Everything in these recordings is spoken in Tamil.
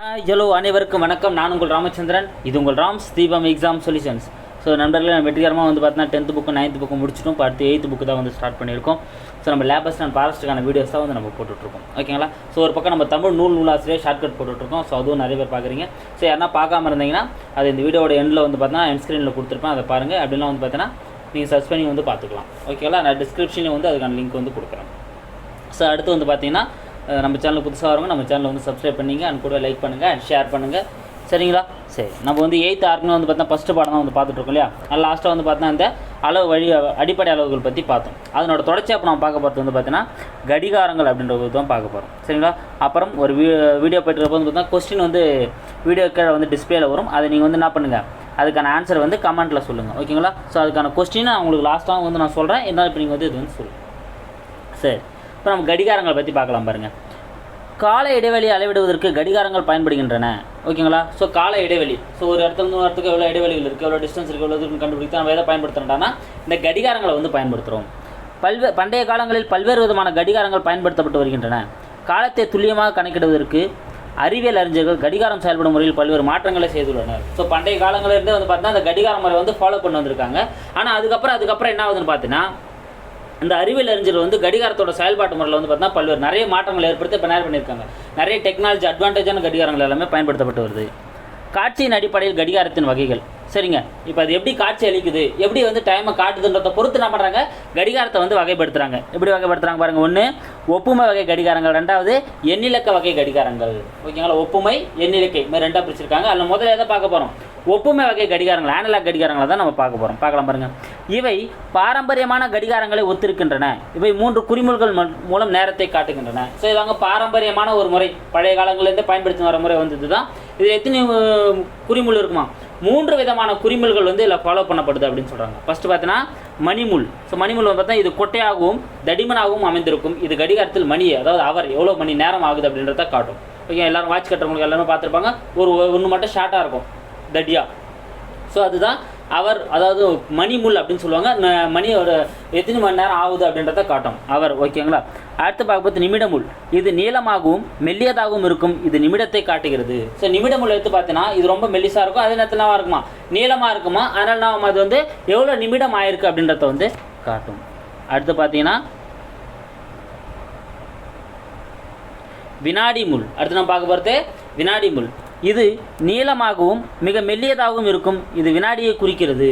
ஹலோ அனைவருக்கும் வணக்கம். நான் உங்கள் ராமச்சந்திரன். இது உங்கள் ராம்ஸ் தீபம் எக்ஸாம் சொல்யூஷன்ஸ் ஸோ நண்பர்களே நம்ம வெற்றிகரமாக வந்து பார்த்தீங்கன்னா டென்த்து புக்கு நைன்த் புக்கு முடிச்சிட்டோம். இப்போ அடுத்து எயித்து புக்கு தான் வந்து ஸ்டார்ட் பண்ணியிருக்கோம். ஸோ நம்ம லேபஸ் அண்ட் ஃபாரஸ்ட்டுக்கான வீடியோஸ் தான் வந்து நம்ம போட்டுட்ருக்கோம். ஓகேங்களா? ஸோ ஒரு பக்கம் நம்ம தமிழ் நூல் நூலாசிரியர் ஷார்ட்கட் போட்டுட்ருக்கோம். ஸோ அதுவும் நிறைய பேர் பார்க்குறீங்க. ஸோ யாரா பார்க்காம இருந்தீங்கன்னா அது இந்த வீடியோட எண்டில் வந்து பார்த்தீங்கன்னா என் ஸ்க்ரீனில் கொடுத்துருப்பேன். அதை பாருங்கள் அப்படின்னா வந்து பார்த்தீங்கன்னா நீங்கள் சர்ச் பண்ணி வந்து பார்த்துக்கலாம். ஓகேங்களா? நான் டிஸ்கிரிப்ஷனில் வந்து அதுக்கான லிங்க் வந்து கொடுக்குறேன். ஸோ அடுத்து வந்து பார்த்தீங்கன்னா நம்ம சேனல் புதுசாக வரவங்க நம்ம சேனலை வந்து சப்ஸ்கிரைப் பண்ணிங்க அண்ட் கூட லைக் பண்ணுங்கள் அண்ட் ஷேர் பண்ணுங்கள் சரிங்களா? சரி நம்ம வந்து எயித் ஆர்க்குன்னு வந்து பார்த்தா ஃபஸ்ட்டு பாடம் தான் வந்து பார்த்துட்ருக்கோம் இல்லையா? அது லாஸ்ட்டாக வந்து பார்த்தா அந்த அளவு வழி அடிப்படை அளவுகள் பற்றி பார்த்தோம். அதனோட தொடர்ச்சியாக இப்போ நம்ம பார்க்க போகிறது வந்து பார்த்தீங்கன்னா கடிகாரங்கள் அப்படின்றது தான் பார்க்க போகிறோம் சரிங்களா? அப்புறம் ஒரு வீ வீடியோ போய்ட்டுறப்ப வந்து பார்த்தீங்கன்னா கொஸ்டின் வந்து வீடியோ கீழே வந்து டிஸ்பிளேல வரும். அதை நீங்கள் வந்து என்ன பண்ணுங்கள் அதுக்கான ஆன்சர் வந்து கமெண்ட்டில் சொல்லுங்கள் ஓகேங்களா ஸோ அதுக்கான கொஸ்டினை நான் உங்களுக்கு லாஸ்ட்டாக வந்து நான் சொல்கிறேன் இருந்தாலும் இப்போ நீங்கள் வந்து இது வந்து சொல்லுங்கள் சரி. இப்போ நம்ம கடிகாரங்களை பற்றி பார்க்கலாம் பாருங்கள் கால இடைவெளி அளவிடுவதற்கு கடிகாரங்கள் பயன்படுகின்றன. ஓகேங்களா? ஸோ கால இடைவெளி. ஸோ ஒரு இடத்துல இருந்து ஒரு இடத்துக்கு எவ்வளோ இடைவெளிகள் இருக்குது எவ்வளோ டிஸ்டன்ஸ் இருக்குது எவ்வளோ தூரம் கண்டுபிடித்து நம்ம எதை பயன்படுத்துகிறோம்னா இந்த கடிகாரங்களை வந்து பயன்படுத்துகிறோம் பல்வே பண்டைய காலங்களில் பல்வேறு விதமான கடிகாரங்கள் பயன்படுத்தப்பட்டு வருகின்றன. காலத்தை துல்லியமாக கணக்கிடுவதற்கு அறிவியல் அறிஞர்கள் கடிகாரம் செயல்படும் முறையில் பல்வேறு மாற்றங்களை செய்துள்ளனர். ஸோ பண்டைய காலங்களிலிருந்தே வந்து பார்த்தீங்கன்னா அந்த கடிகார முறை வந்து ஃபாலோ பண்ணி வந்திருக்காங்க. ஆனால் அதுக்கப்புறம் அதுக்கப்புறம் என்ன ஆகுதுன்னு பார்த்தீங்கன்னா இந்த அறிவியல் அறிஞர்கள் வந்து கடிகாரத்தோட செயல்பாட்டு முறையில் வந்து பார்த்தீங்கன்னா பல்வேறு நிறைய மாற்றங்களை ஏற்படுத்தி இப்போ நேரம் பண்ணியிருக்காங்க. நிறைய டெக்னாலஜி அட்வான்டேஜான கடிகாரங்கள் எல்லாமே பயன்படுத்தப்பட்டு வருது. காட்சியின் அடிப்படையில் கடிகாரத்தின் வகைகள். சரிங்க. இப்போ அது எப்படி காட்சி அளிக்குது? எப்படி வந்து டைமை காட்டுதுன்றதை பொறுத்து என்ன பண்ணுறாங்க கடிகாரத்தை வந்து வகைப்படுத்துகிறாங்க எப்படி வகைப்படுத்துகிறாங்க பாருங்கள் ஒன்று ஒப்புமை வகை கடிகாரங்கள். ரெண்டாவது எண்ணிலக்க வகை கடிகாரங்கள். ஓகேங்களா? ஒப்புமை எண்ணிலக்கை. இது மாதிரி ரெண்டாக பிரிச்சிருக்காங்க. அதில் முதல்ல எதை பார்க்க போகிறோம் ஒப்புமை வகை கடிகாரங்கள் ஆனலாக் கடிகாரங்களை தான் நம்ம பார்க்க போகிறோம் பார்க்கலாம் பாருங்கள் இவை பாரம்பரியமான கடிகாரங்களை ஒத்திருக்கின்றன. இவை மூன்று குறிமுள்கள் ம- மூலம் நேரத்தை காட்டுகின்றன. ஸோ இதாங்க பாரம்பரியமான ஒரு முறை பழைய காலங்களிலேருந்து பயன்படுத்தி வர முறை வந்தது தான் இது எத்தனை குறிமுள் இருக்குமா? மூன்று விதமான குறிமுள்கள் வந்து இதில் ஃபாலோ பண்ணப்படுது அப்படின்னு சொல்கிறாங்க ஃபஸ்ட்டு பார்த்தீங்கன்னா மணிமுள் ஸோ மணிமுள் வந்து பார்த்தா இது கொட்டையாகவும் தடிமனாகவும் அமைந்திருக்கும். இது கடிகாரத்தில் மணி அதாவது அவர் எவ்வளோ மணி நேரம் ஆகுது அப்படின்றத காட்டும். ஓகே எல்லோரும் வாட்ச் கட்டுறவங்களுக்கு எல்லாருமே பார்த்துருப்பாங்க. ஒரு ஒன்று மட்டும் ஷார்ட்டாக இருக்கும். தடியா. ஸோ அதுதான் அவர் அதாவது மணிமுள் அப்படின்னு சொல்லுவாங்க. மணி மணியோட எத்தனை மணி நேரம் ஆகுது அப்படின்றத காட்டும். அவர் ஓகேங்களா? அடுத்து பார்க்கும்போது நிமிடமுள் இது நீளமாகவும் மெல்லியதாகவும் இருக்கும். இது நிமிடத்தை காட்டுகிறது. ஸோ நிமிடமுள் எடுத்து பார்த்தீங்கன்னா இது ரொம்ப மெல்லிசாக இருக்கும். அதே நேரத்தில் இருக்குமா? நீளமாக இருக்குமா? அதனால் நாம் அது வந்து எவ்வளோ நிமிடம் ஆயிருக்கு அப்படின்றத வந்து காட்டும். அடுத்து பார்த்தீங்கன்னா வினாடி முள் அடுத்து நம்ம பார்க்க போகிறது வினாடி முள் இது நீளமாகவும் மிக மெல்லியதாகவும் இருக்கும். இது வினாடியை குறிக்கிறது.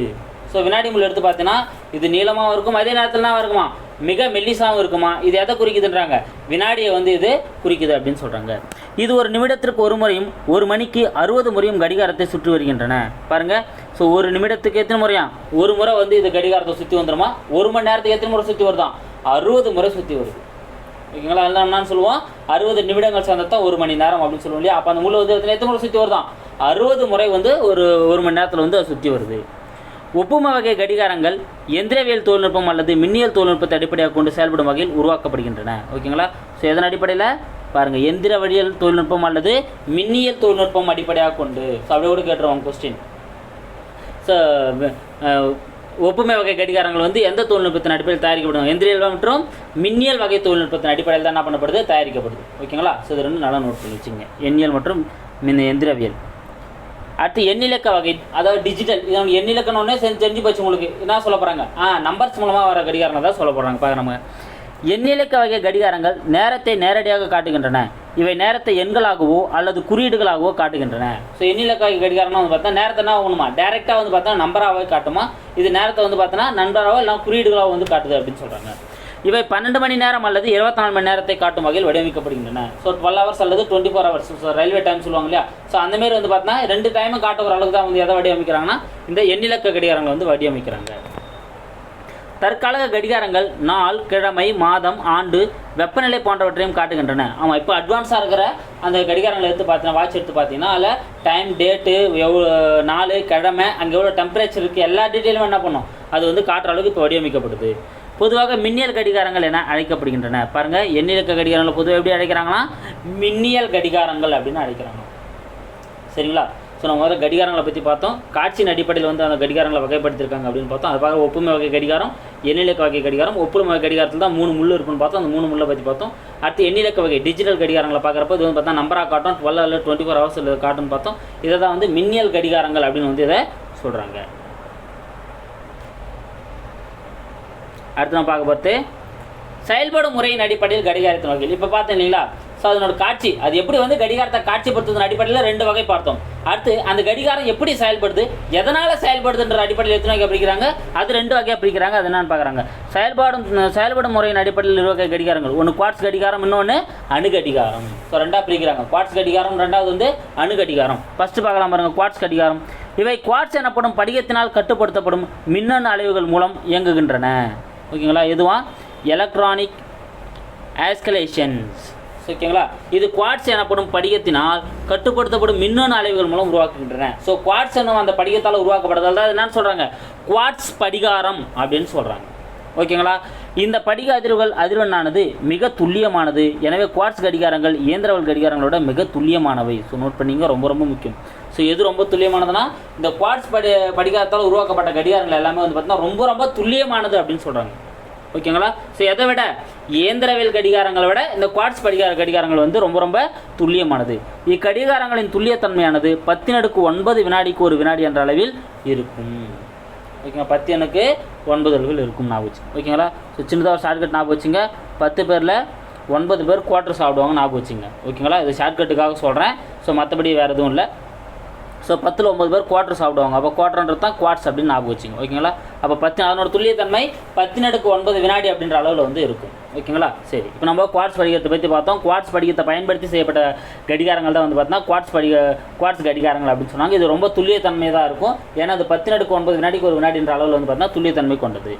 ஸோ வினாடி முள் எடுத்து பார்த்தீங்கன்னா இது நீளமாகவும் இருக்கும் அதே நேரத்துலலாம் இருக்குமா? மிக மெல்லிசாகவும் இருக்குமா? இது எதை குறிக்குதுன்றாங்க? வினாடியை வந்து இது குறிக்குது அப்படின்னு சொல்கிறாங்க இது ஒரு நிமிடத்திற்கு ஒரு முறையும் ஒரு மணிக்கு அறுபது முறையும் கடிகாரத்தை சுற்றி வருகின்றன. பாருங்க. ஸோ ஒரு நிமிடத்துக்கு எத்தனை முறையா? ஒரு முறை வந்து இது கடிகாரத்தை சுற்றி வந்துடுமா ஒரு மணி நேரத்துக்கு எத்தனை முறை சுற்றி வருதான் அறுபது முறை சுற்றி வருது. ஓகேங்களா அதெல்லாம் என்னன்னு சொல்லுவோம். அறுபது நிமிடங்கள் சேர்ந்தா ஒரு மணி நேரம் அப்படின்னு சொல்லுவோம் இல்லையா? அப்போ அந்த முழு வந்து எத்தனை முறை சுற்றி வருதான் அறுபது முறை வந்து ஒரு ஒரு மணி நேரத்தில் வந்து அது சுற்றி வருது. ஒப்புமை வகை கடிகாரங்கள் எந்திரவியல் தொழில்நுட்பம் அல்லது மின்னியல் தொழில்நுட்பத்தை அடிப்படையாக கொண்டு செயல்படும் வகையில் உருவாக்கப்படுகின்றன. ஓகேங்களா? ஸோ எதன் அடிப்படையில்? பாருங்கள் எந்திர வழியல் தொழில்நுட்பம் அல்லது மின்னியல் தொழில்நுட்பம் அடிப்படையாக கொண்டு. ஸோ அப்படியே கூட கேட்டுருவாங்க கொஸ்டின் ஸோ ஒப்புமை வகை கடிகாரங்கள் வந்து எந்த தொழில்நுட்பத்தின் அடிப்படையில் தயாரிக்கப்படும் எந்திரியல் மற்றும் மின்னியல் வகை தொழில்நுட்பத்தின் அடிப்படையில் தான் என்ன பண்ணப்படுது? தயாரிக்கப்படுது. ஓகேங்களா? ஸோ இது ரெண்டு நல்லா நோட் பண்ணி வச்சுங்க எண்ணியல் மற்றும் மின் எந்திரவியல். அடுத்து எண்ணிலக்க வகை அதாவது டிஜிட்டல் இது நம்ம எண்ணிலக்கணம்னே செஞ்சு தெரிஞ்சு போச்சு உங்களுக்கு. என்ன சொல்ல போகிறாங்க ஆ நம்பர்ஸ் மூலமாக வர கடிகாரங்கள் தான் சொல்ல போகிறாங்க பார்க்க நம்ம. எண்ணிலக்க வகை கடிகாரங்கள் நேரத்தை நேரடியாக காட்டுகின்றன. இவை நேரத்தை எண்களாகவோ அல்லது குறியீடுகளாகவோ காட்டுகின்றன. ஸோ எண்ணிலக்காய் கடிகாரம்னா வந்து பார்த்தா நேரத்தை என்ன ஆகணுமா டேரெக்டாக வந்து பார்த்தா நம்பராகவே காட்டுமா? இது நேரத்தை வந்து பார்த்தோன்னா நண்பராகவோ இல்லை குறியீடுகளாக வந்து காட்டுது அப்படின்னு சொல்கிறாங்க இவை பன்னெண்டு மணி நேரம் அல்லது இருபத்தி நாலு மணி நேரத்தை காட்டும் வகையில் வடிவமைக்கப்படுகின்றன. ஸோ டுவெல் ஹவர்ஸ் அல்லது twenty four hours so railway time சொல்லுவாங்க இல்லையா? ஸோ அந்த மாதிரி வந்து பார்த்தீங்கன்னா ரெண்டு டைமும் காட்டுற அளவுக்கு தான் வந்து எதை வடிவமைக்கிறாங்கன்னா இந்த எண்ணிலக்க கடிகாரங்களை வந்து வடிவமைக்கிறாங்க. தற்கால கடிகாரங்கள் நாள் கிழமை மாதம் ஆண்டு வெப்பநிலை போன்றவற்றையும் காட்டுகின்றன. ஆமாம் இப்போ அட்வான்ஸாக இருக்கிற அந்த கடிகாரங்களை எடுத்து பார்த்தீங்கன்னா வாட்ச் எடுத்து பார்த்தீங்கன்னா அதில் டைம் டேட்டு எவ்வளோ நாள் கிழமை அங்கே எவ்வளோ டெம்பரேச்சர் இருக்குது எல்லா டீட்டெயிலும் என்ன பண்ணும்? அது வந்து காட்டுற அளவுக்கு இப்போ வடிவமைக்கப்படுது. பொதுவாக மின்னியல் கடிகாரங்கள் என அழைக்கப்படுகின்றன. பாருங்கள் எண்ணிலக்க கடிகாரங்களை பொதுவாக எப்படி அழைக்கிறாங்கன்னா மின்னியல் கடிகாரங்கள் அப்படின்னு அழைக்கிறாங்க. சரிங்களா? ஸோ நம்ம முதல்ல கடிகாரங்களை பற்றி பார்த்தோம். காட்சியின் அடிப்படையில் வந்து அந்த கடிகாரங்களை வகைப்படுத்திருக்காங்க அப்படின்னு பார்த்தோம். அது பார்க்க ஒப்புமை வகை கடிகாரம் எண்ணிலக்க வகை கடிகாரம் ஒப்புமை வகை கடிகாரத்தில் தான் மூணு முள் இருக்குன்னு பார்த்தோம். அந்த மூணு முள்ளை பற்றி பார்த்தோம். அடுத்து எண்ணிலக்க வகை டிஜிட்டல் கடிகாரங்களை பார்க்குறப்ப இது வந்து பார்த்தா நம்பராக காட்டும். டுவெல் அல்ல டுவெண்ட்டி ஃபோர் ஹவர்ஸ் காட்டுன்னு பார்த்தோம். இதை தான் வந்து மின்னியல் கடிகாரங்கள் அப்படின்னு வந்து இதை சொல்கிறாங்க அடுத்து நம்ம பார்க்க பார்த்து செயல்படும் முறையின் அடிப்படையில் கடிகாரத்தின் வகையில் இப்போ பார்த்தேன் இல்லைங்களா? ஸோ அதனோட காட்சி அது எப்படி வந்து கடிகாரத்தை காட்சிப்படுத்துவதன் அடிப்படையில் ரெண்டு வகை பார்த்தோம். அடுத்து அந்த கடிகாரம் எப்படி செயல்படுது எதனால் செயல்படுதுன்ற அடிப்படையில் எத்தனை வகை பிரிக்கிறாங்க? அது ரெண்டு வகையாக பிரிக்கிறாங்க அது என்னன்னு பார்க்குறாங்க செயல்பாடும் செயல்படும் முறையின் அடிப்படையில் இரு வகை கடிகாரங்கள். ஒன்று குவாட்ஸ் கடிகாரம் இன்னொன்று அணு கடிகாரம் ஸோ ரெண்டாக பிரிக்கிறாங்க. குவாட்ஸ் கடிகாரம் ரெண்டாவது வந்து அணு கடிகாரம் ஃபஸ்ட்டு பார்க்கலாம் பாருங்க குவாட்ஸ் கடிகாரம். இவை குவாட்ஸ் எனப்படும் படிகத்தினால் கட்டுப்படுத்தப்படும் மின்னணு அலைவுகள் மூலம் இயங்குகின்றன. ஓகேங்களா? எதுவா? எலக்ட்ரானிக் ஆஸ்கலேஷன்ஸ் ஓகேங்களா இது குவாட்ஸ் எனப்படும் படிகத்தினால் கட்டுப்படுத்தப்படும் மின்னணு அலைவுகள் மூலம் உருவாக்குகின்றன. ஸோ குவாட்ஸ் என்னும் அந்த படிகத்தால் உருவாக்கப்படுறதால் தான் என்னன்னு சொல்கிறாங்க குவாட்ஸ் படிகாரம் அப்படின்னு சொல்கிறாங்க ஓகேங்களா? இந்த படிக அதிர்வுகள் அதிர்வெண்ணானது மிக துல்லியமானது. எனவே குவாட்ஸ் கடிகாரங்கள் இயந்திரவல் கடிகாரங்களோட மிக துல்லியமானவை. ஸோ நோட் பண்ணிங்க ரொம்ப ரொம்ப முக்கியம். ஸோ எது ரொம்ப துல்லியமானதுன்னா இந்த குவாட்ஸ் படி படிகாரத்தால் உருவாக்கப்பட்ட கடிகாரங்கள் எல்லாமே வந்து பார்த்தீங்கன்னா ரொம்ப ரொம்ப துல்லியமானது அப்படின்னு சொல்கிறாங்க ஓகேங்களா? ஸோ எதை விட இயந்திரவியல் கடிகாரங்களை விட இந்த குவாட்ஸ் படிகார கடிகாரங்கள் வந்து ரொம்ப ரொம்ப துல்லியமானது. இக்கடிகாரங்களின் துல்லியத்தன்மையானது பத்தினடுக்கு ஒன்பது வினாடிக்கு ஒரு வினாடி என்ற அளவில் இருக்கும். ஓகேங்களா? பத்து எனக்கு ஒன்பது அளவில் இருக்கும் ஞாபகம் வச்சு ஓகேங்களா? ஸோ சின்னதாக ஒரு ஷார்ட்கட் ஞாபகம் வச்சுங்க. பத்து பேரில் ஒன்பது பேர் குவார்ட்டர் சாப்பிடுவாங்க ஞாபகம் வச்சுங்க. ஓகேங்களா? இது ஷார்ட்கட்டுக்காக சொல்கிறேன் ஸோ மற்றபடி வேறு எதுவும் இல்லை. ஸோ பத்தில் ஒம்பது பேர் குவார்டர் சாப்பிடுவாங்க. அப்போ குவார்டர்ன்றது தான் குவாட்ஸ் அப்படின்னு ஞாபகம் வச்சுங்க ஓகேங்களா அப்போ பத்து அதனோட துல்லியத்தன்மை பத்தினடுக்கு ஒன்பது வினாடி அப்படின்ற அளவில் வந்து இருக்கும். ஓகேங்களா சரி. இப்போ நம்ம குவாட்ஸ் படிக்கிறதை பற்றி பார்த்தோம். குவாட்ஸ் படிக்கிறத பயன்படுத்தி செய்யப்பட்ட கடிகாரங்கள் தான் வந்து பார்த்தீங்கன்னா குவாட்ஸ் படிக்க குவாட்ஸ் கடிகாரங்கள் அப்படின்னு சொன்னாங்க. இது ரொம்ப துல்லியத்தன்மை தான் இருக்கும். ஏன்னா அது பத்தினடுக்கு ஒன்பது வினாடிக்கு ஒரு வினாடின்ற அளவில் வந்து பார்த்தீங்கன்னா துல்லியத்தன்மை கொண்டது.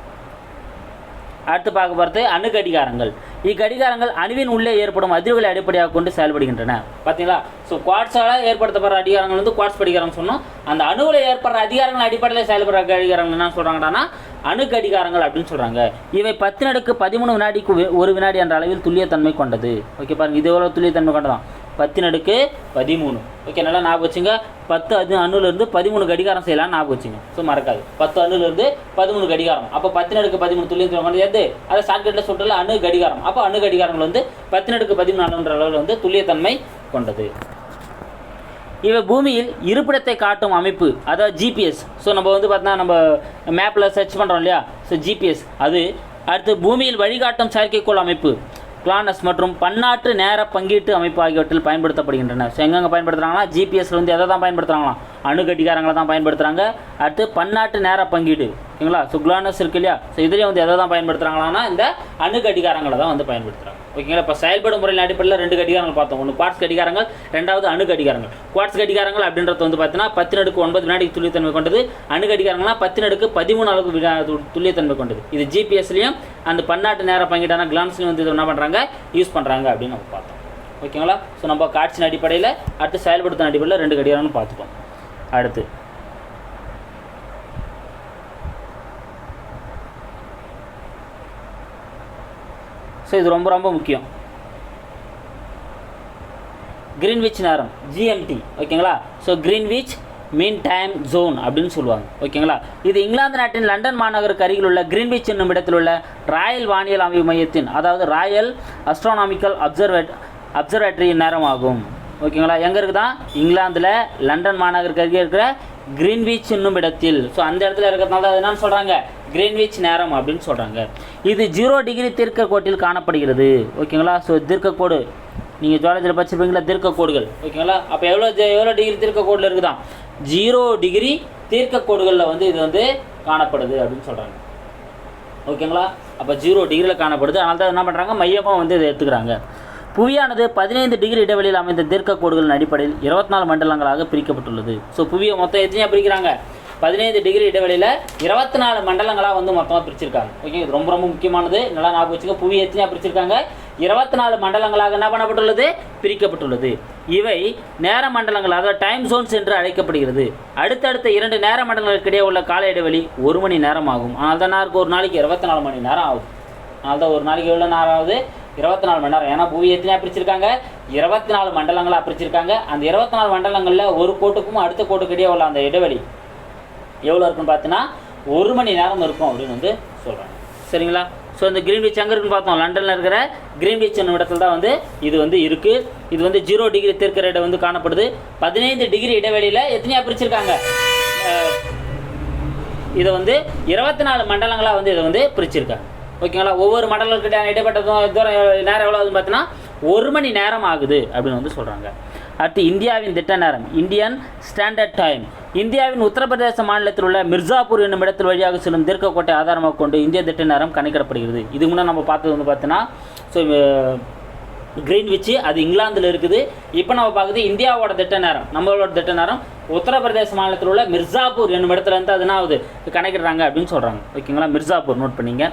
அடுத்து பார்க்க போகிறது அணு கடிகாரங்கள். இக்கடிகாரங்கள் அணுவின் உள்ளே ஏற்படும் அதிர்வுகளை அடிப்படையாக கொண்டு செயல்படுகின்றன. பார்த்தீங்களா ஸோ குவாட்ஸால் ஏற்படுத்தப்படுற அதிகாரங்கள் வந்து குவாட்ஸ் படிகாரம் சொன்னோம். அந்த அணுவில் ஏற்படுற அதிகாரங்கள் அடிப்படையில் செயல்படுற கடிகாரங்கள் என்ன சொல்கிறாங்கன்னா அணு கடிகாரங்கள் அப்படின்னு சொல்கிறாங்க இவை பத்து நடுக்கு பதிமூணு வினாடிக்கு ஒரு வினாடி என்ற அளவில் துல்லியத்தன்மை கொண்டது. ஓகே பாருங்க. இது எவ்வளோ துல்லியத்தன்மை கொண்டதான் பத்து நடுக்கு பதிமூணு. ஓகே நல்லா ஞாபகம் வச்சுங்க. பத்து அது அணுலேருந்து பதிமூணு கடிகாரம் செய்யலாம் ஞாபகம் வச்சுங்க. ஸோ மறக்காது. பத்து அணுலேருந்து பதிமூணு கடிகாரம். அப்போ பத்து நடுக்கு பதிமூணு துல்லியத்தன்மை கொண்டது எது அதை ஷார்ட்கட்டில் சொல்லிட்டு அணு கடிகாரம். அப்போ அணு கடிகாரங்கள் வந்து பத்து நடுக்கு பதிமூணு அணுன்ற அளவில் வந்து துல்லியத்தன்மை கொண்டது. இவை பூமியில் இருப்பிடத்தை காட்டும் அமைப்பு அதாவது ஜிபிஎஸ் ஸோ நம்ம வந்து பார்த்தோன்னா நம்ம மேப்பில் சர்ச் பண்ணுறோம் இல்லையா? ஸோ ஜிபிஎஸ் அது அடுத்து பூமியில் வழிகாட்டும் செயற்கைக்கோள் அமைப்பு. பிளானஸ் மற்றும் பன்னாட்டு நேர பங்கீட்டு அமைப்பு ஆகியவற்றில் பயன்படுத்தப்படுகின்றன. ஸோ எங்கெங்கே பயன்படுத்துகிறாங்கன்னா ஜிபிஎஸ்ல வந்து எதை தான் பயன்படுத்துகிறாங்களா அணுகட்டிகாரங்களை தான் பயன்படுத்துகிறாங்க அடுத்து பன்னாட்டு நேர பங்கீடு. ஓகேங்களா? ஸோ குளானஸ் இருக்கு இல்லையா? ஸோ இதுலேயே வந்து எதை தான் பயன்படுத்துகிறாங்களான்னா இந்த அணு தான் வந்து பயன்படுத்துகிறாங்க ஓகேங்களா? இப்போ செயல்படும் முறையில் அடிப்படையில் ரெண்டு கடிகாரங்கள் பார்த்தோம். ஒன்று குவாட்ஸ் கடிகாரங்கள் ரெண்டாவது அணு கடிகாரங்கள். குவாட்ஸ் கடிகாரங்கள் அப்படின்றது வந்து பார்த்தீங்கன்னா பத்து நடுக்கு ஒன்பது வினாடிக்கு துல்லியத்தன்மை கொண்டது. அணு கடிகாரங்கள்லாம் பத்து நடுக்கு பதிமூணு அளவுக்கு வினா- துல்லியத்தன்மை கொண்டது. இது ஜிபிஎஸ்லையும் அந்த பன்னாட்டு நேர பங்கீடான கிளான்ஸ்லையும் வந்து இது என்ன பண்ணுறாங்க யூஸ் பண்ணுறாங்க அப்படின்னு நம்ம பார்த்தோம். ஓகேங்களா? ஸோ நம்ம காட்சியின் அடிப்படையில் அடுத்து செயல்படுத்தின அடிப்படையில் ரெண்டு கடிகாரம்னு பார்த்துப்போம் அடுத்து ஸோ இது ரொம்ப ரொம்ப முக்கியம். கிரீன்விச் நேரம். ஜிஎம்டி ஓகேங்களா? So Greenwich mean time zone அப்படின்னு சொல்லுவாங்க. ஓகேங்களா? இது இங்கிலாந்து நாட்டின் லண்டன் மாநகருக்கு அருகில் உள்ள கிரீன்விச் என்னும் இடத்தில் உள்ள ராயல் வானியல் ஆய்வு மையத்தின் அதாவது ராயல் அஸ்ட்ரானாமிக்கல் அப்சர்வேட் அப்சர்வேட்டரியின் நேரம் ஆகும் ஓகேங்களா? எங்கே இருக்குதா? இங்கிலாந்தில் லண்டன் மாநகருக்கு அருகே இருக்கிற கிரீன்விச் என்னும் இடத்தில். ஸோ அந்த இடத்துல இருக்கிறதுனால என்னன்னு சொல்கிறாங்க கிரீன்விச் நேரம் அப்படின்னு சொல்கிறாங்க இது ஜீரோ டிகிரி தீர்க்க கோட்டில் காணப்படுகிறது. ஓகேங்களா? ஸோ தீர்க்கக்கோடு. நீங்கள் ஜுவாலஜியில் படிச்சிருப்பீங்களா? தீர்க்கக்கோடுகள். ஓகேங்களா? அப்போ எவ்வளோ எவ்வளோ டிகிரி தீர்க்கக்கோடில் இருக்குதான்? ஜீரோ டிகிரி தீர்க்கக்கோடுகளில் வந்து இது வந்து காணப்படுது அப்படின்னு சொல்கிறாங்க ஓகேங்களா? அப்போ ஜீரோ டிகிரியில் காணப்படுது. அதனால தான் என்ன பண்ணுறாங்க மையமாக வந்து இதை எடுத்துக்கிறாங்க. புவியானது பதினைந்து டிகிரி இடைவெளியில் அமைந்த தீர்க்க கோடுகளின் அடிப்படையில் இருபத்தி நாலு மண்டலங்களாக பிரிக்கப்பட்டுள்ளது. ஸோ புவியை மொத்தம் எத்தனையாக பிரிக்கிறாங்க? பதினைந்து டிகிரி இடைவெளியில் இருபத்தி நாலு மண்டலங்களாக வந்து மொத்தமாக பிரிச்சிருக்காங்க. ஓகே இது ரொம்ப ரொம்ப முக்கியமானது. நல்லா ஞாபகம் வச்சுக்க புவி எத்தனையாக பிரிச்சிருக்காங்க? இருபத்தி நாலு மண்டலங்களாக என்ன பண்ணப்பட்டுள்ளது? பிரிக்கப்பட்டுள்ளது. இவை நேர மண்டலங்கள் அதாவது டைம் ஜோன்ஸ் என்று அழைக்கப்படுகிறது. அடுத்தடுத்த இரண்டு நேர மண்டலங்களுக்கு இடையே உள்ள கால இடைவெளி ஒரு மணி நேரம் ஆகும். அதனால தான் நாருக்கு ஒரு நாளைக்கு இருபத்தி நாலு மணி நேரம் ஆகும். அதனால தான் ஒரு நாளைக்கு எவ்வளோ நேரம் ஆகுது? இருபத்தி நாலு மணி நேரம். ஏன்னா புவி எத்தனையாக பிரிச்சிருக்காங்க? இருபத்தி நாலு மண்டலங்களாக பிரிச்சிருக்காங்க. அந்த இருபத்தி நாலு மண்டலங்களில் ஒரு கோட்டுக்கும் அடுத்த கோட்டுக்கு இடையே உள்ள அந்த இடைவெளி எவ்வளோ இருக்குன்னு பார்த்தீங்கன்னா ஒரு மணி நேரம் இருக்கும் அப்படின்னு வந்து சொல்கிறாங்க சரிங்களா? ஸோ இந்த கிரீன் பீச் எங்கே இருக்குன்னு பார்த்தோம். லண்டனில் இருக்கிற கிரீன் பீச் என்னும் இடத்துல தான் வந்து இது வந்து இருக்குது இது வந்து ஜீரோ டிகிரி தீர்க்கிற இடம் வந்து காணப்படுது. பதினைந்து டிகிரி இடைவெளியில் எத்தனையாக பிரிச்சிருக்காங்க? இதை வந்து இருபத்தி நாலு மண்டலங்களாக வந்து இதை வந்து பிரிச்சிருக்காங்க. ஓகேங்களா ஒவ்வொரு மண்டலத்துக்கிட்ட இடைப்பட்ட தூரம் நேரம் எவ்வளோ ஆகுதுன்னு பார்த்தீங்கன்னா ஒரு மணி நேரம் ஆகுது அப்படின்னு வந்து சொல்கிறாங்க அடுத்து இந்தியாவின் திட்ட நேரம் இந்தியன் ஸ்டாண்டர்ட் டைம் இந்தியாவின் உத்தரப்பிரதேச மாநிலத்தில் உள்ள மிர்சாப்பூர் என்னும் இடத்தில் வழியாக செல்லும் தீர்க்கக்கோட்டை ஆதாரமாக கொண்டு இந்திய திட்ட நேரம் கணக்கிடப்படுகிறது. இது முன்னே நம்ம பார்த்தது வந்து பார்த்தீங்கன்னா ஸோ கிரீன்விச் அது இங்கிலாந்தில் இருக்குது. இப்போ நம்ம பார்க்குறது இந்தியாவோட திட்ட நேரம் நம்மளோட திட்ட நேரம். உத்தரப்பிரதேச மாநிலத்தில் உள்ள மிர்சாப்பூர் என்னும் இடத்துல இருந்து அது என்ன ஆகுது கணக்கிடுறாங்க அப்படின்னு சொல்கிறாங்க ஓகேங்களா? மிர்சாப்பூர் நோட் பண்ணிங்க.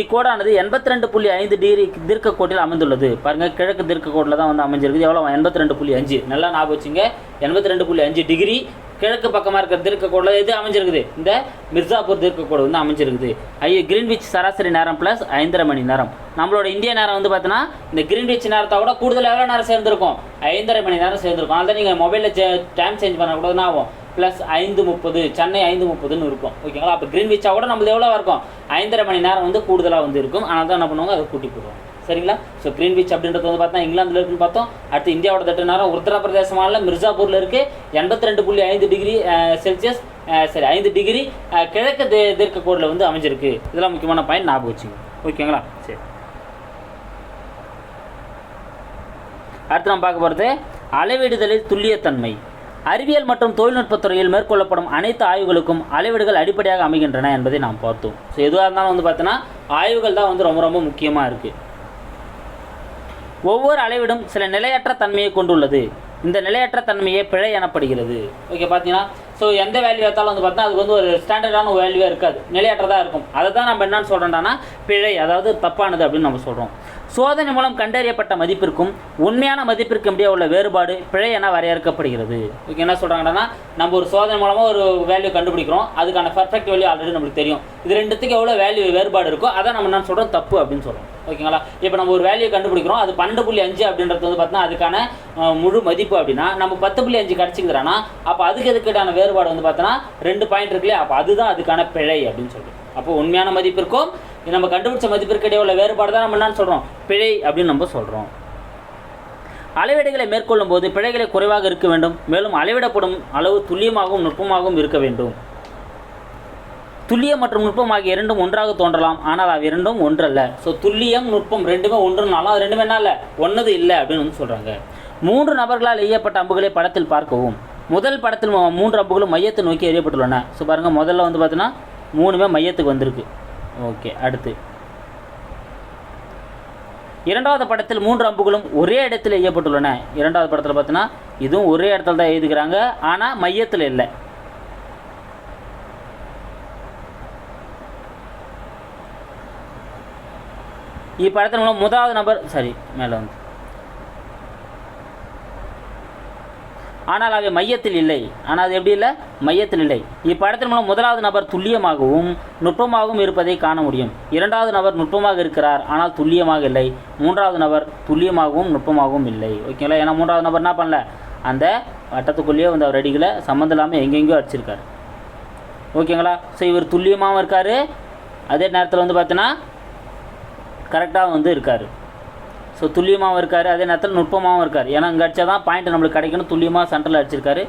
இக்கோடானது எண்பத்தி ரெண்டு புள்ளி ஐந்து டிகிரி தீர்க்கக்கோட்டில் அமைந்துள்ளது. பாருங்கள் கிழக்கு தீர்க்கக்கோட்டில் தான் வந்து அமைஞ்சிருக்குது. எவ்வளோ எண்பத்தி ரெண்டு புள்ளி அஞ்சு. நல்லா ஞாபகம் வச்சுங்க. எண்பத்தி ரெண்டு புள்ளி அஞ்சு டிகிரி. கிழக்கு பக்கமாக இருக்கிற தீர்க்கக்கோடில் எது அமைஞ்சிருக்குது. இந்த மிர்சாப்பூர் தீர்க்கக்கோடு வந்து அமைஞ்சிருக்குது. ஐயோ கிரீன்விச் சராசரி நேரம் ப்ளஸ் ஐந்தரை மணி நேரம். நம்மளோட இந்திய நேரம் வந்து பார்த்தீங்கன்னா இந்த கிரீன்விச் நேரத்தை விட கூடுதல் எவ்வளோ நேரம் சேர்ந்துருக்கும்? ஐந்தரை மணி நேரம் சேர்ந்துருக்கும். அதான் நீங்கள் மொபைலில் டைம் சேஞ்ச் பண்ணக்கூடாதுன்னா ஆகும். ப்ளஸ் ஐந்து முப்பது சென்னை ஐந்து முப்பதுன்னு இருக்கும். ஓகேங்களா அப்போ கிரீன்விச்சாக கூட நம்மளது எவ்வளோ இருக்கும்? ஐந்தரை மணி நேரம் வந்து கூடுதலாக வந்து இருக்கும். ஆனால் தான் என்ன பண்ணுவாங்க? அதை கூட்டி போடுவாங்க. சரிங்களா? ஸோ கிரீன்விச் அப்படின்றது வந்து பார்த்தா இங்கிலாந்தில் இருக்குன்னு பார்த்தோம். அடுத்து இந்தியாவோட தட்டு நேரம் உத்தரப்பிரதேச மாநிலம் மிர்சாப்பூரில் இருக்குது எண்பத்தி ரெண்டு புள்ளி ஐந்து டிகிரி செல்சியஸ் சரி ஐந்து டிகிரி கிழக்கு தீ தீர்க்கக்கோடில் வந்து அமைஞ்சிருக்கு. இதெல்லாம் முக்கியமான பாயிண்ட் ஞாபகம் வச்சுங்க. ஓகேங்களா? சரி. அடுத்து நம்ம பார்க்க போகிறது அளவிடுதலில் துல்லியத்தன்மை. அறிவியல் மற்றும் தொழில்நுட்பத் துறையில் மேற்கொள்ளப்படும் அனைத்து ஆய்வுகளுக்கும் அளவீடுகள் அடிப்படையாக அமைகின்றன என்பதை நாம் பார்த்தோம். ஸோ எதுவாக இருந்தாலும் வந்து பார்த்தோன்னா ஆய்வுகள் தான் வந்து ரொம்ப ரொம்ப முக்கியமாக இருக்குது ஒவ்வொரு அளவிடும் சில நிலையற்ற தன்மையை கொண்டுள்ளது. இந்த நிலையற்ற தன்மையே பிழை எனப்படுகிறது. ஓகே பார்த்தீங்கன்னா ஸோ எந்த வேல்யூ எடுத்தாலும் வந்து பார்த்தீங்கன்னா அதுக்கு வந்து ஒரு ஸ்டாண்டர்டான ஒரு இருக்காது. நிலையற்றதாக இருக்கும். அதை தான் நம்ம என்னன்னு சொல்கிறோம்டானா பிழை அதாவது தப்பானது அப்படின்னு நம்ம சொல்கிறோம் சோதனை மூலம் கண்டறியப்பட்ட மதிப்பிற்கும் உண்மையான மதிப்பிற்கும் இடையே உள்ள வேறுபாடு பிழை என வரையறுக்கப்படுகிறது. ஓகே என்ன சொல்கிறாங்கன்னா நம்ம ஒரு சோதனை மூலமாக ஒரு வேல்யூ கண்டுபிடிக்கிறோம். அதுக்கான பர்ஃபெக்ட் வேல்யூ ஆல்ரெடி நம்மளுக்கு தெரியும். இது ரெண்டுத்துக்கு எவ்வளோ வேல்யூ வேறுபாடு இருக்கோ அதை நம்ம என்ன சொல்கிறோம் தப்பு அப்படின்னு சொல்கிறோம் ஓகேங்களா? இப்போ நம்ம ஒரு வேல்யூ கண்டுபிடிக்கிறோம். அது பன்னெண்டு புள்ளி அஞ்சு அப்படின்றது வந்து பார்த்தீங்கன்னா அதுக்கான முழு மதிப்பு அப்படின்னா நம்ம பத்து புள்ளி அஞ்சு கிடச்சிக்கிறோன்னா அப்போ அதுக்கு எதுக்கிட்டான வேறுபாடு வந்து பார்த்தோன்னா ரெண்டு பாயிண்ட் இருக்குல்லையே அப்போ அதுதான் அதுக்கான பிழை அப்படின்னு சொல்றோம். அப்போ உண்மையான மதிப்பிற்கும் நம்ம கண்டுபிடிச்ச மதிப்பிற்கு இடையே உள்ள வேறுபாடு தான் நம்ம என்னன்னு சொல்கிறோம் பிழை அப்படின்னு நம்ம சொல்கிறோம் அளவீடுகளை மேற்கொள்ளும் போது பிழைகளை குறைவாக இருக்க வேண்டும். மேலும் அளவிடப்படும் அளவு துல்லியமாகவும் நுட்பமாகவும் இருக்க வேண்டும். துல்லியம் மற்றும் நுட்பம் ஆகிய இரண்டும் ஒன்றாக தோன்றலாம். ஆனால் அவை இரண்டும் ஒன்றல்ல. ஸோ துல்லியம் நுட்பம் ரெண்டுமே ஒன்றுனாலும் அது ரெண்டுமே என்ன இல்லை ஒன்னது இல்லை அப்படின்னு வந்து சொல்கிறாங்க மூன்று நபர்களால் எய்யப்பட்ட அம்புகளை படத்தில் பார்க்கவும். முதல் படத்தில் மூன்று அம்புகளும் மையத்தை நோக்கி எறியப்பட்டுள்ளன. ஸோ பாருங்கள் முதல்ல வந்து பார்த்தீங்கன்னா மூணுமே மையத்துக்கு வந்திருக்கு. ஓகே அடுத்து. இரண்டாவது படத்தில் மூன்று அம்புகளும் ஒரே இடத்தில் எய்யப்பட்டுள்ளன. இரண்டாவது படத்தில் பார்த்தீங்கன்னா இதுவும் ஒரே இடத்துல தான் எழுதுகிறாங்க ஆனால் மையத்தில் இல்லை. இப்படத்தின் மூலம் முதலாவது நபர் சரி மேலே வந்து. ஆனால் அவை மையத்தில் இல்லை. ஆனால் அது எப்படி இல்லை? மையத்தில் இல்லை. இப்படத்தின் மூலம் முதலாவது நபர் துல்லியமாகவும் நுட்பமாகவும் இருப்பதை காண முடியும். இரண்டாவது நபர் நுட்பமாக இருக்கிறார் ஆனால் துல்லியமாக இல்லை. மூன்றாவது நபர் துல்லியமாகவும் நுட்பமாகவும் இல்லை. ஓகேங்களா? ஏன்னா மூன்றாவது நபர் என்ன பண்ணல? அந்த வட்டத்துக்குள்ளேயே வந்து அவர் அடிகளை சம்மந்தம் இல்லாமல் எங்கெங்கேயோ அடிச்சிருக்காரு. ஓகேங்களா? ஸோ இவர் துல்லியமாகவும் இருக்கார். அதே நேரத்தில் வந்து பார்த்தீங்கன்னா கரெக்டாக வந்து இருக்கார். ஸோ துல்லியமாகவும் இருக்கார். அதே நேரத்தில் நுட்பமாகவும் இருக்கார். ஏன்னா இங்கே அடித்தா தான் பாயிண்ட் நம்மளுக்கு கிடைக்கணும். துல்லியமாக சென்டரில் அடிச்சிருக்காரு.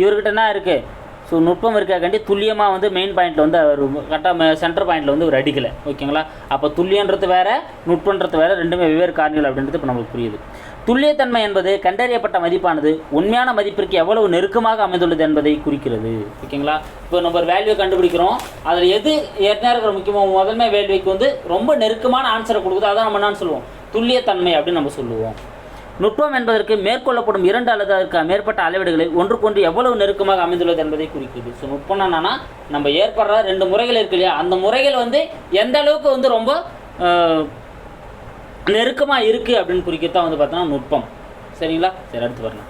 இவர்கிட்ட என்ன இருக்குது ஸோ நுட்பம் இருக்காண்டி துல்லியமாக வந்து மெயின் பாயிண்ட்டில் வந்து அவர் கரெக்டாக சென்டர் பாயிண்ட்டில் வந்து ஒரு அடிக்கலை. ஓகேங்களா அப்போ துல்லியன்றது வேறு நுட்பன்றது வேறு. ரெண்டுமே வெவ்வேறு காரணிகள் அப்படின்றது இப்போ நமக்கு புரியுது. துல்லியத்தன்மை என்பது கண்டறியப்பட்ட மதிப்பானது உண்மையான மதிப்பிற்கு எவ்வளவு நெருக்கமாக அமைந்துள்ளது என்பதை குறிக்கிறது. ஓகேங்களா இப்போ நம்ம ஒரு வேல்யூ கண்டுபிடிக்கிறோம். அதில் எது ஏற்கனவே இருக்கிற முக்கியமாக முதன்மை வேல்யூக்கு வந்து ரொம்ப நெருக்கமான ஆன்சரை கொடுக்குது. அதான் நம்ம என்னன்னு சொல்லுவோம். துல்லியத்தன்மை அப்படின்னு நம்ம சொல்லுவோம். நுட்பம் என்பதற்கு மேற்கொள்ளப்படும் இரண்டு அல்லது அதற்கு மேற்பட்ட அளவீடுகளை ஒன்றுக்கொன்று எவ்வளவு நெருக்கமாக அமைந்துள்ளது என்பதை குறிக்குது. ஸோ நுட்பம் என்னன்னா நம்ம ஏற்படுற ரெண்டு முறைகள் இருக்கு இல்லையா? அந்த முறைகள் வந்து எந்த அளவுக்கு வந்து ரொம்ப நெருக்கமாக இருக்குது அப்படின்னு குறிக்கத்தான் வந்து பார்த்தோன்னா நுட்பம். சரிங்களா? சரி அடுத்து வரணும்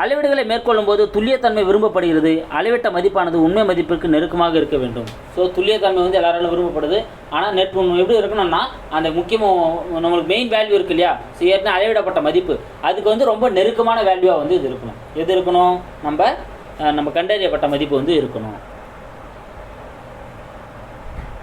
அளவீடுகளை மேற்கொள்ளும் போது துல்லியத்தன்மை விரும்பப்படுகிறது. அளவிட்ட மதிப்பானது உண்மை மதிப்பிற்கு நெருக்கமாக இருக்க வேண்டும். ஸோ துல்லியத்தன்மை வந்து எல்லாராலும் விரும்பப்படுது. ஆனால் நெட் எப்படி இருக்கணும்னா அந்த முக்கியமாக நம்மளுக்கு மெயின் வேல்யூ இருக்கு இல்லையா? ஸோ ஏற்கனவே அளவிடப்பட்ட மதிப்பு. அதுக்கு வந்து ரொம்ப நெருக்கமான வேல்யூவாக வந்து இது இருக்கணும். எது இருக்கணும்? நம்ம நம்ம கண்டறியப்பட்ட மதிப்பு வந்து இருக்கணும்.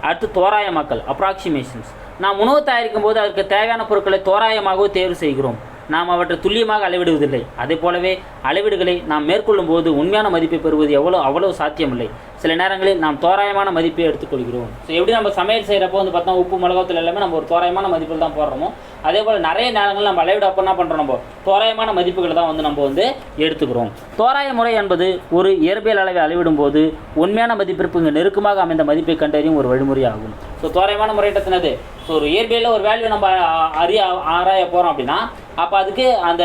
அடுத்து தோராயமாக்கல் அப்ராக்சிமேஷன்ஸ் நாம் உணவு தயாரிக்கும் போது அதற்கு தேவையான பொருட்களை தோராயமாகவோ தேர்வு செய்கிறோம். நாம் அவற்றை துல்லியமாக அளவிடுவதில்லை. அதே போலவே அளவீடுகளை நாம் மேற்கொள்ளும் போது உண்மையான மதிப்பை பெறுவது எவ்வளோ அவ்வளோ சாத்தியமில்லை. சில நேரங்களில் நாம் தோராயமான மதிப்பை எடுத்துக்கொள்கிறோம். ஸோ எப்படி நம்ம சமையல் செய்கிறப்போ வந்து பார்த்தா உப்பு மிளகாத்தூள் எல்லாமே நம்ம ஒரு தோராயமான மதிப்பில் தான் போடுறோமோ அதே போல் நிறைய நேரங்கள் நம்ம அளவிட அப்போ என்ன பண்ணுறோம் நம்ம? தோராயமான மதிப்புகளை தான் வந்து நம்ம வந்து எடுத்துக்கிறோம். தோராய முறை என்பது ஒரு இயற்பியல் அளவை அளவிடும் போது உண்மையான மதிப்பிற்கு நெருக்கமாக அமைந்த மதிப்பை கண்டறியும் ஒரு வழிமுறை ஆகும் ஸோ தோராயமான முறையிட்டத்தினது ஸோ ஒரு இயற்பியலில் ஒரு வேல்யூ நம்ம அறிய ஆராய போகிறோம் அப்படின்னா அப்போ அதுக்கு அந்த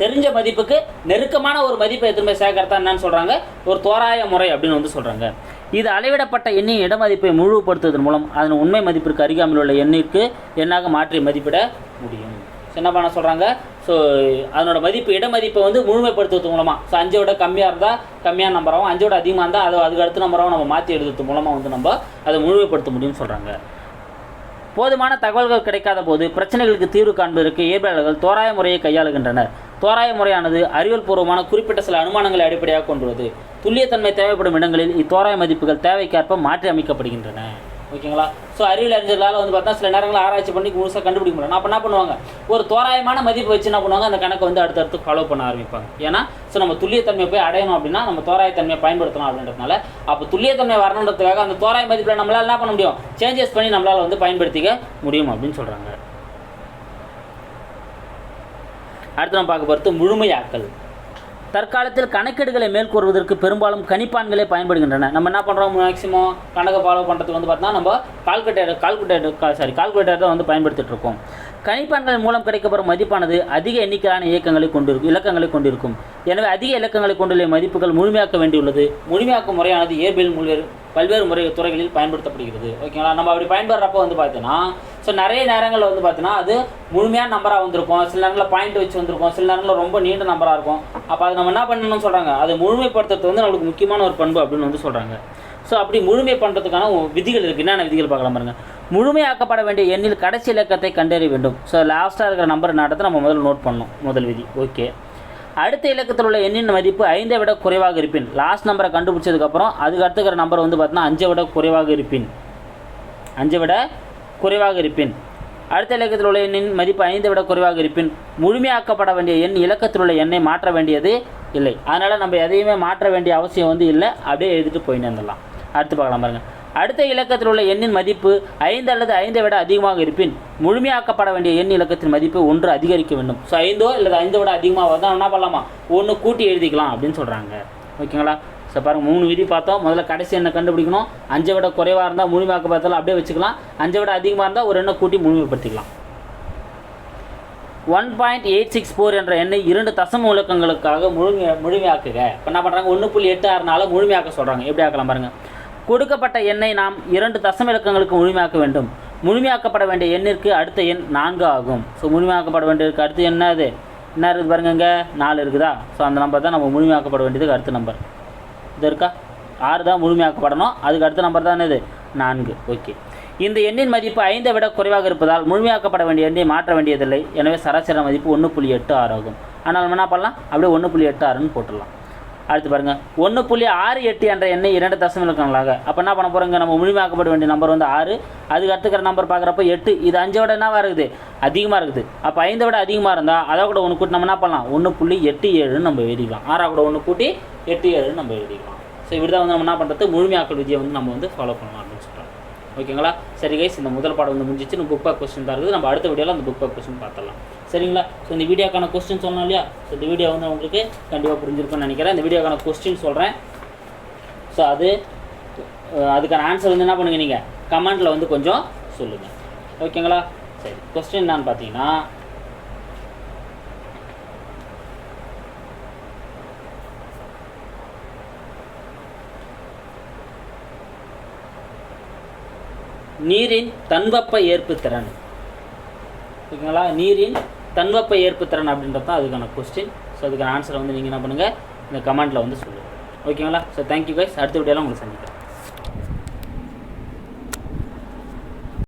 தெரிஞ்ச மதிப்புக்கு நெருக்கமான ஒரு மதிப்பை எடுத்துன்னு சேர்க்கறதா என்னன்னு சொல்கிறாங்க ஒரு தோராய முறை அப்படின்னு வந்து சொல்கிறாங்க இது அளவிடப்பட்ட எண்ணின் இடமதிப்பை முழுப்படுத்துவதன் மூலம் அதன் உண்மை மதிப்பிற்கு அருகாமையில் உள்ள எண்ணிற்கு எண்ணாக மாற்றி மதிப்பிட முடியும். So, என்ன பண்ண சொல்கிறாங்க ஸோ அதனோட மதிப்பு இடமதிப்பை வந்து முழுமைப்படுத்துவது மூலமாக ஸோ அஞ்சை விட கம்மியாக இருந்தால் கம்மியான நம்பராகவும் அஞ்சை விட அதிகமாக இருந்தால் அது அதுக்கு அடுத்த நம்பராகவும் நம்ம மாற்றி எழுதுறது மூலமாக வந்து நம்ம அதை முழுமைப்படுத்த முடியும்னு சொல்கிறாங்க போதுமான தகவல்கள் கிடைக்காத போது பிரச்சனைகளுக்கு தீர்வு காண்பதற்கு இயற்பியலாளர்கள் தோராய முறையை கையாளுகின்றனர். தோராய முறையானது அறிவியல் பூர்வமான குறிப்பிட்ட சில அனுமானங்களை அடிப்படையாக கொண்டுள்ளது. துல்லியத்தன்மை தேவைப்படும் இடங்களில் இத்தோராய மதிப்புகள் தேவைக்கேற்ப மாற்றி அமைக்கப்படுகின்றன ஓகேங்களா? ஸோ அறிவியல் அறிஞர்களால் வந்து பார்த்தா சில நேரங்களில் ஆராய்ச்சி பண்ணி முழுசாக கண்டுபிடிக்க முடியும் அப்போ என்ன பண்ணுவாங்க? ஒரு தோராயமான மதிப்பு வச்சு என்ன பண்ணுவாங்க? அந்த கணக்கை வந்து அடுத்தடுத்து ஃபாலோ பண்ண ஆரம்பிப்பாங்க. ஏன்னா ஸோ நம்ம துல்லியத்தன்மையை போய் அடையணும் அப்படின்னா நம்ம தோராயத்தன்மையை பயன்படுத்தணும் அப்படின்றதுனால அப்போ துல்லியத்தன்மை வரணுன்றதுக்காக அந்த தோராய மதிப்பில் நம்மளால் என்ன பண்ண முடியும்? சேஞ்சஸ் பண்ணி நம்மளால் வந்து பயன்படுத்திக்க முடியும் அப்படின்னு சொல்கிறாங்க அடுத்து நம்ம பார்க்க போகிறது முழுமையாக்கல். தற்காலத்தில் கணக்கீடுகளை மேற்கூறுவதற்கு பெரும்பாலும் கணிப்பான்களே பயன்படுகின்றன. நம்ம என்ன பண்ணுறோம் மேக்ஸிமம் கணக்கை ஃபாலோ பண்ணுறதுக்கு வந்து பார்த்தோன்னா நம்ம கால்குலேட்டர் கால்குலேட்டர் சாரி கால்குலேட்டர் தான் வந்து பயன்படுத்திகிட்டு இருக்கோம். கணிப்பான்கள் மூலம் கிடைக்கப்படும் மதிப்பானது அதிக எண்ணிக்கையிலான இயக்கங்களை கொண்டிருக்கும் இலக்கங்களை கொண்டிருக்கும். எனவே அதிக இலக்கங்களை கொண்டுள்ள மதிப்புகள் முழுமையாக்க வேண்டியுள்ளது. முழுமையாக்கும் முறையானது இயற்பியல் முழுவேறு பல்வேறு முறை துறைகளில் பயன்படுத்தப்படுகிறது. ஓகேங்களா நம்ம அப்படி பயன்படுறப்போ வந்து பார்த்தீங்கன்னா ஸோ நிறைய நேரங்களில் வந்து பார்த்தீங்கன்னா அது முழுமையான நம்பராக வந்திருக்கும். சில நேரங்களில் பாயிண்ட் வச்சு வந்திருக்கும். சில நேரங்களில் ரொம்ப நீண்ட நம்பராக இருக்கும். அப்போ அது நம்ம என்ன பண்ணணும்னு சொல்கிறாங்க அதை முழுமைப்படுத்துறது வந்து நம்மளுக்கு முக்கியமான ஒரு பண்பு அப்படின்னு வந்து சொல்கிறாங்க ஸோ அப்படி முழுமை பண்ணுறதுக்கான விதிகள் இருக்குது என்னென்ன விதிகள் பார்க்கலாம் பாருங்கள் முழுமையாக்கப்பட வேண்டிய எண்ணில் கடைசி இலக்கத்தை கண்டறிய வேண்டும். ஸோ லாஸ்ட்டாக இருக்கிற நம்பர் நடத்த நம்ம முதல்ல நோட் பண்ணணும். முதல் விதி. ஓகே அடுத்த இலக்கத்தில் உள்ள எண்ணின் மதிப்பு ஐந்தை விட குறைவாக இருப்பின். லாஸ்ட் நம்பரை கண்டுபிடிச்சதுக்கப்புறம் அதுக்கு அடுத்துக்கிற நம்பர் வந்து பார்த்தீங்கன்னா அஞ்சை விட குறைவாக இருப்பின். அஞ்சை விட குறைவாக இருப்பின். அடுத்த இலக்கத்தில் உள்ள எண்ணின் மதிப்பு ஐந்தை விட குறைவாக இருப்பின். முழுமையாக்கப்பட வேண்டிய எண் இலக்கத்தில் உள்ள எண்ணை மாற்ற வேண்டியது இல்லை. அதனால் நம்ம எதையுமே மாற்ற வேண்டிய அவசியம் வந்து இல்லை. அப்படியே எழுதிட்டு போயின்னு வந்துடலாம் அடுத்து பார்க்கலாம் பாருங்கள் அடுத்த இலக்கத்தில் உள்ள எண்ணின் மதிப்பு ஐந்து அல்லது ஐந்தை விட அதிகமாக இருப்பின் முழுமையாக்கப்பட வேண்டிய எண் இலக்கத்தின் மதிப்பு ஒன்று அதிகரிக்க வேண்டும். ஸோ ஐந்தோ இல்லை ஐந்தை விட அதிகமாக தான் என்ன பண்ணலாமா? ஒன்று கூட்டி எழுதிக்கலாம் அப்படின்னு சொல்கிறாங்க ஓகேங்களா? ஸோ பாருங்கள் மூணு விதி பார்த்தோம். முதல்ல கடைசி எண்ணை கண்டுபிடிக்கணும். அஞ்சை விட குறைவாக இருந்தால் முழுமையாக்கப்படுத்தலாம் அப்படியே வச்சுக்கலாம். அஞ்சை விட அதிகமாக இருந்தால் ஒரு எண்ணை கூட்டி முழுமைப்படுத்திக்கலாம். One point eight six four என்ற எண்ணை இரண்டு தசம இலக்கங்களுக்காக முழுமை முழுமையாக்குக. இப்போ என்ன பண்ணுறாங்க ஒன்று புள்ளி எட்டு ஆறுனால முழுமையாக்க சொல்கிறாங்க எப்படி ஆக்கலாம் பாருங்கள் கொடுக்கப்பட்ட எண்ணை நாம் இரண்டு தசம இலக்கங்களுக்கு முழுமையாக்க வேண்டும். முழுமையாக்கப்பட வேண்டிய எண்ணிற்கு அடுத்த எண் நான்கு ஆகும். ஸோ முழுமையாக்கப்பட வேண்டியதுக்கு அடுத்து என்ன அது என்ன இருக்குது பாருங்க இங்கே நாலு இருக்குதா? ஸோ அந்த நம்பர் தான் நம்ம முழுமையாக்கப்பட வேண்டியதுக்கு அடுத்த நம்பர் இது இருக்கா? ஆறு தான் முழுமையாக்கப்படணும். அதுக்கு அடுத்த நம்பர் தான் இது நான்கு. ஓகே இந்த எண்ணின் மதிப்பு ஐந்தை விட குறைவாக இருப்பதால் முழுமையாக்கப்பட வேண்டிய எண்ணை மாற்ற வேண்டியதில்லை. எனவே சராசரி மதிப்பு ஒன்று புள்ளி எட்டு ஆறு ஆகும். ஆனால் நம்ம என்ன பண்ணலாம்? அப்படியே ஒன்று புள்ளி எட்டு ஆறுன்னு போட்டுடலாம். அடுத்து பாருங்கள் ஒன்று புள்ளி ஆறு எட்டு என்ற எண்ணை இரண்டு தசம இலக்கங்களாக அப்போ என்ன பண்ண போகிறோங்க நம்ம முழுமையாக்கப்பட வேண்டிய நம்பர் வந்து ஆறு. அதுக்கு அடுத்துக்கிற நம்பர் பார்க்குறப்ப எட்டு. இது அஞ்சை விட என்னவா இருக்குது? அதிகமாக இருக்குது. அப்போ ஐந்தை விட அதிகமாக இருந்தால் அதை கூட ஒன்று கூட்டி நம்ம என்ன பண்ணலாம்? ஒன்று புள்ளி எட்டு ஏழுன்னு நம்ம எழுதிக்கலாம். ஆறாக கூட ஒன்று கூட்டி எட்டு ஏழுன்னு நம்ம எழுதிக்கலாம். ஸோ இப்படி தான் வந்து நம்ம என்ன பண்ணுறது முழுமையாக்கல் விதியை வந்து நம்ம வந்து ஃபாலோ பண்ணலாம் அப்படின்னு சொல்கிறோம் ஓகேங்களா சரி கைஸ் இந்த முதல் பாடம் வந்து முடிஞ்சிச்சு. நம்ம புக் பேக் கொஸ்டின் தான் இருக்குது நம்ம அடுத்த வீடியோவில் அந்த புக் பேக் கொஸ்டின் பார்த்துடலாம். சரிங்களா? ஸோ இந்த வீடியோக்கான கொஸ்டின் சொன்னோம் இல்லையா? ஸோ இந்த வீடியோ வந்து உங்களுக்கு கண்டிப்பாக புரிஞ்சிருக்கும்னு நினைக்கிறேன். இந்த வீடியோக்கான கொஸ்டின் சொல்கிறேன் ஸோ அது அதுக்கான ஆன்சர் வந்து என்ன பண்ணுங்க நீங்கள் கமெண்ட்டில் வந்து கொஞ்சம் சொல்லுங்கள் ஓகேங்களா சரி கொஸ்டின் என்னன்னு பார்த்தீங்கன்னா நீரின் தன்வெப்ப ஏற்பு திறன் ஓகேங்களா நீரின் தன்வப்ப ஏற்புத்திறன் அப்படின்றது தான் அதுக்கான கொஸ்டின் ஸோ அதுக்கான ஆன்சரை வந்து நீங்கள் என்ன பண்ணுங்கள் இந்த கமெண்ட்டில் வந்து சொல்லுங்கள் ஓகேங்களா ஸோ தேங்க்யூ கைஸ் அடுத்த வீடியோலாம் உங்களுக்கு சந்திக்கிறேன்.